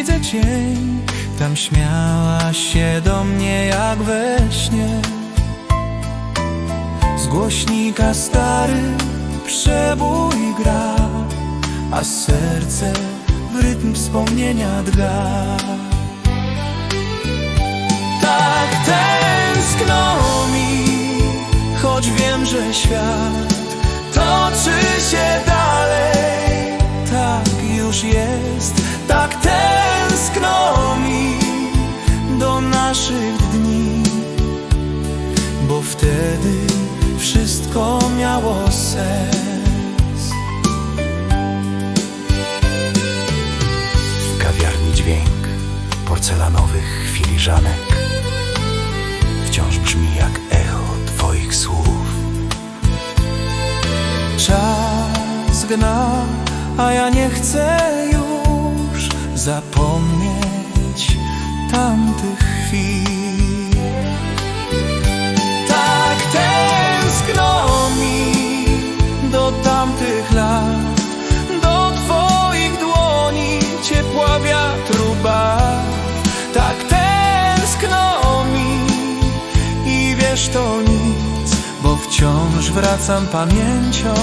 widzę cień. Tam śmiała się do mnie jak we śnie. Z głośnika stary przebój gra A serce w rytm wspomnienia drga Tak tęskno mi Choć wiem, że świat toczy się dalej. Tak już jest, tak tęskno naszych dni Bo wtedy wszystko miało sens W kawiarni dźwięk porcelanowych filiżanek wciąż brzmi jak echo Twoich słów. Czas gna, a ja nie chcę już zapomnieć tamtych chwil. Tak tęskno mi do tamtych lat, do Twoich dłoni ciepła wiatru baw. Tak tęskno mi i wiesz to nic, bo wciąż wracam pamięcią